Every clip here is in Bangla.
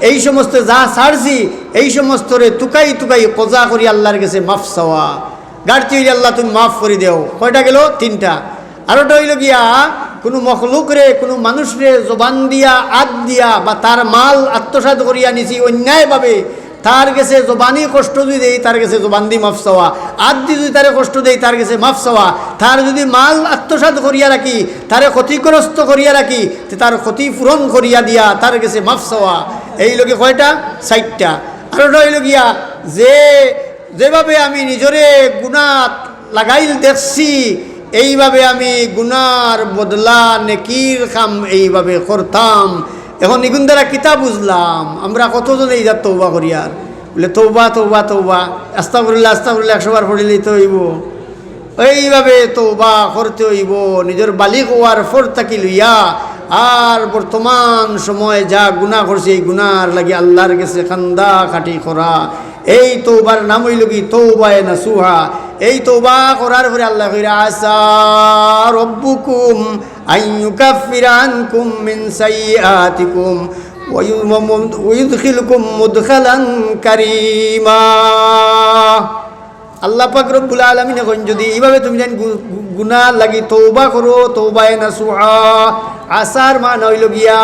এই সমস্ত যা ছাড়ছি এই সমস্ত রে তুকাই তুকাই কজা করি আল্লাহর কাছে মাফ চাওয়া। গাড়তি হইলে আল্লাহ তুমি মাফ করে দেও। কয়টা গেল? তিনটা। আরোটা হইল গিয়া, কোনো মখলুক রে, কোনো মানুষ রে, জবান দিয়া আদ দিয়া বা তার মাল আত্মসাত করিয়া নিছি অন্যায়ভাবে তার গেছে জবানি কষ্ট যদি দেই, তার গেছে জবান দি মাফ চাওয়া আদ যদি তারে কষ্ট দেই, তার গেছে মাফ চাওয়া তার যদি মাল আত্মসাত করিয়া রাখি, তারে ক্ষতিগ্রস্ত করিয়া রাখি তার ক্ষতি পূরণ করিয়া দিয়া তার গেছে মাফ চাওয়া এই লোকে কয়টা? সাইটটা আরোটা হইল গিয়া, যে, যেভাবে আমি নিজরে গুণাত লাগাইল দেখছি, এইভাবে আমি গুনার বদলা নেকির কাম এইভাবে করতাম। এখন ইগুন দ্বারা কিতা বুঝলাম? আমরা কতজন এই যার তৌবা করি আর? বলে তৌবা তৌবা তৌবা আস্তা করিলে আস্তা করিলে একশোবার পড়িলেই তো হইব। এইভাবে তৌবা করতে হইব, নিজের বালিক হওয়ার ফর তাকি লইয়া। আর বর্তমান সময় যা গুণা করছে, এই গুনার লাগি আল্লাহর গেছে খান্দা খাটি করা। এই তৌবার নাম হইল কি? তৌবায় না সুহা এই তৌবা করার পরে আল্লাহ আসা রব্বুকুম আইয়ুকাফিরা আনকুম মিন সাইয়্যাতিকুম ওয়ুদখিলকুম মুদখালান কারীমা আল্লাহ পাক রব্বুল আলমিন এখন যদি এইভাবে তুমি জানি গুনা লাগি তৌবা করো তৌবায় না সুহা আশার মান হইল গিয়া,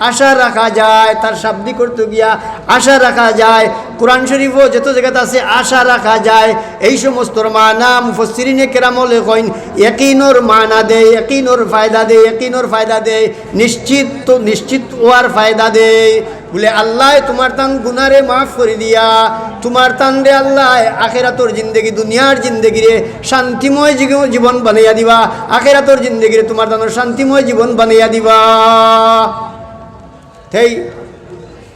আশা রাখা যায়, তার শাব্দিক করতে গিয়া, আশা রাখা যায়। কোরআন শরীফও যত জায়গাতে আছে, আশা রাখা যায়। এই সমস্ত মানা মুফসিরিনে কেরামলে কইন একিনোর মানা দেয় একিনোর ফায়দা দেয় একিনোর ফায়দা দেয় নিশ্চিত তো, নিশ্চিত হওয়ার ফায়দা দেয় বলে, আল্লাহ, তোমার তান গুনারে মাফ করে দিয়া, তোমার তান রে আল্লাহ, আখেরাতর জিন্দগি, দুনিয়ার জিন্দগি রে শান্তিময় জীব- জীবন বানাইয়া দিবা। আখেরাতর জিন্দগি রে তোমার তানোর শান্তিময় জীবন বানাইয়া দিবা। সেই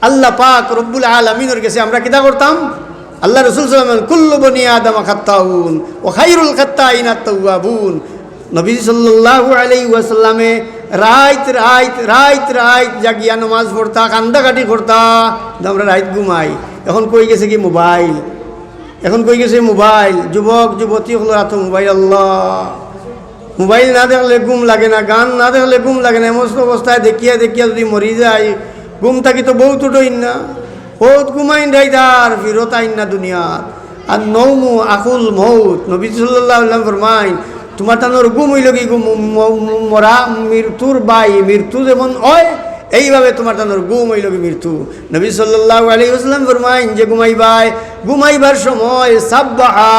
আল্লাহ পাক রব্বুল আলমিনের কাছে আমরা কিতা করতাম? আল্লাহ রসুল সাল্লাম কুল্লু বনি আদম খাত্তাউন, ও খাইরুল খাত্তা ইনা তৌয়াবুন নবী সাল্লাল্লাহু আলাইহি ওয়াসাল্লামে রাইত রাইত রাইত রাইত জাগিয়া নমাজ পড়তা, কান্দাকাটি করতা আমরা রাইত ঘুমাই। এখন কই গেছে কি মোবাইল? এখন কই গেছে মোবাইল? যুবক, যুবতী হলো এত মোবাইল, আল্লাহ। মোবাইল না দেখলে ঘুম লাগে না, গান না দেখলে ঘুম লাগে না, এমন অবস্থায় দেখিয়া দেখিয়া যদি মরি যায় ঘুম থাকি তো বহুত উঠইন না। বহুত ঘুমাইন রাই তার ফিরত আইন না দুনিয়ার আর নৌমু আকুল মৌত নবী সাল্লাহ ফরমাইন তোমার তানোর গুম হইল কি মরা মৃত্যুর বাই মৃত্যু যেমন হয়, এইভাবে তোমার তানোর গুম হইল কি মৃত্যু। নবী সাল্লাহ আলী আসলাম ফরমাইন যে ঘুমাইবাই ঘুমাইবার সময় সাব্বাহা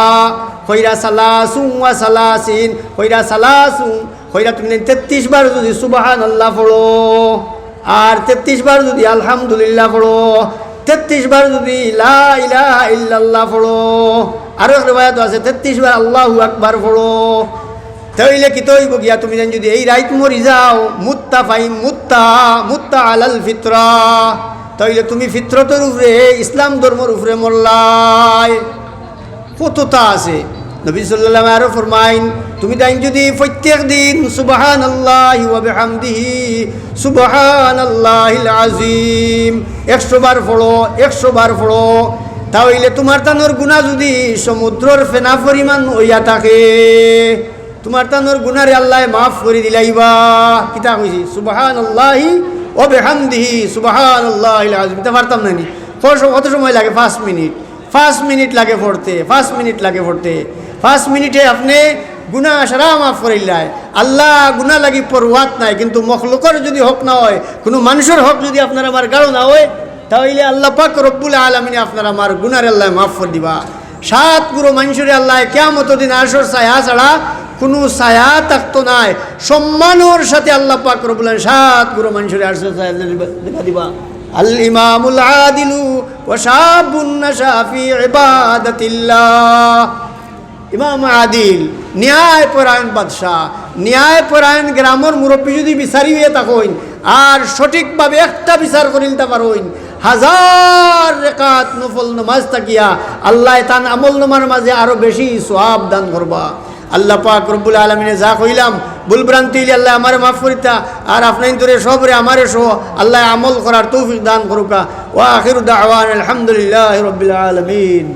হইরা সালাসুং ওয়া সালাসিন হইরা সালাসুং হইরা তুমি তেত্রিশ বার যদি সুবাহান আল্লাহ পড়ো, আর তেত্রিশ বার যদি আলহামদুলিল্লাহ পড়ো, তেত্রিশ বার যদি লা ইলাহা ইল্লাল্লাহ পড়ো, আরও রেবায়াত আছে, তেত্রিশ বার আল্লাহু আকবার পড়ো তাইলে কি তৈব গিয়া? তুমি জান যদি এই রাইত মরি যাও, মুত্তা ফাইম মুত্তা মুত্তা আলাল ফিতরা। তাইলে তুমি ফিতরতের উপরে, ইসলাম ধর্মর উপরে মরলাই। কতটা আছে? নবী সাল্লাম আরও ফরমাইন, তুমি তাই যদি প্রত্যেক দিন সুবাহান আল্লাহ হামদিহি সুবাহান আল্লাহ আজিম একশো বার ফড়ো একশো বার ফড়ো তাহলে তোমার তানোর গুণা যদি সমুদ্রর ফেনা পরিমাণ হইয়া থাকে। তোমার তানোর গুনারে আল্লাহ মাফ করে দিলাইবা। কিতা কইছি সুবাহান আল্লাহি ও বেহামদিহি সুবাহান আল্লাহ আজিম তা পারতাম না কত- সময় লাগে? পাঁচ মিনিট। পাঁচ মিনিট লাগে পড়তে, পাঁচ মিনিট লাগে পড়তে। পাঁচ মিনিটে আপনি গুণা সারা মাফ করিল্লায় আল্লাহ গুণা লাগি পরওয়াত নাই, কিন্তু মখলুকর যদি হক না হয়, কোনো মানুষের হক যদি আপনার আমার গাঢ় না হয়, তাহলে আল্লাহ পাক রব্বুল আলমিনে আপনার আমার গুনার আল্লাহ মাফ করে দিবা। সাত পুরো মানুষের আল্লাহ কেমত দিন আসর ছায়া ছাড়া কোনো ছায়া থাকতো নাই। সম্মানের সাথে আল্লাহ পাক রবুল্লাহ সাত গুরু মানুষের আর্শে দেখা দিবা আল ইমামুল আদিলু ওয়াশাবুন্নাশাফি ইবাদাতিল্লাহ। ইমাম আদিল ন্যায় পরায়ণ বাদশাহ ন্যায় পরায়ণ গ্রামের মুরব্বী যদি বিচারি হয়ে থাকুন, আর সঠিকভাবে একটা বিচার করিল পারইন হাজার রেকাত নফল নমাজ থাকিয়া আল্লাহ তান আমল নমার মাঝে আরও বেশি সোয়াব দান করবা। আল্লাহ পাক রব্বুল আলমিনে যা কইলাম, ভুল ভ্রান্তি আল্লাহ আমার মাফ করিতা, আর আপনার সব সবরে আমারে সহ আল্লাহ আমল করার তৌফিক দান করুকা। ওয়া আখির দাওয়ান আলহামদুলিল্লাহ রবিল আলামিন।